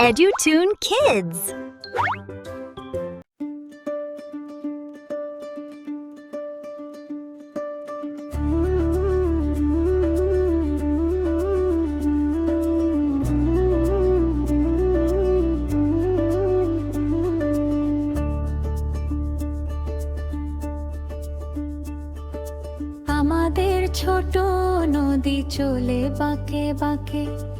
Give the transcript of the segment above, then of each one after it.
EduTune Kids. আমাদের ছোট নদী চলে বাঁকে বাঁকে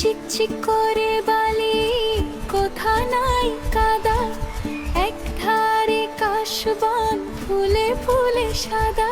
ছিকছিক করে বালি কোথা নাই কাদা। এক ধারে কাশবান ফুলে ফুলে সাদা।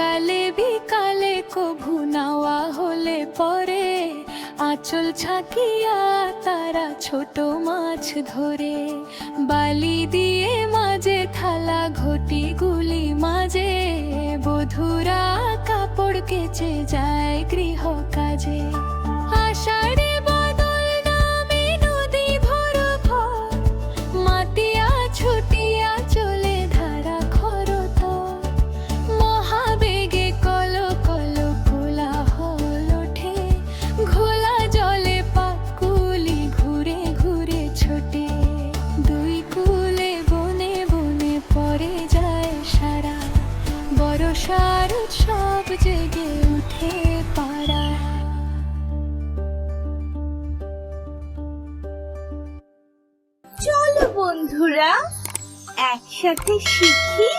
সকালে বিকালে কভু নাওয়া হলে পরে আঁচল ছাকিয়া তারা ছোট মাছ ধরে। বালি দিয়ে মাঝে, থালা ঘটি গুলি মাঝে, বধুরা কাপড় কেচে যায় গৃহ কাজে। জেগে উঠে পাড়া। চলো বন্ধুরা একসাথে শিখি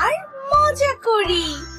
আর মজা করি।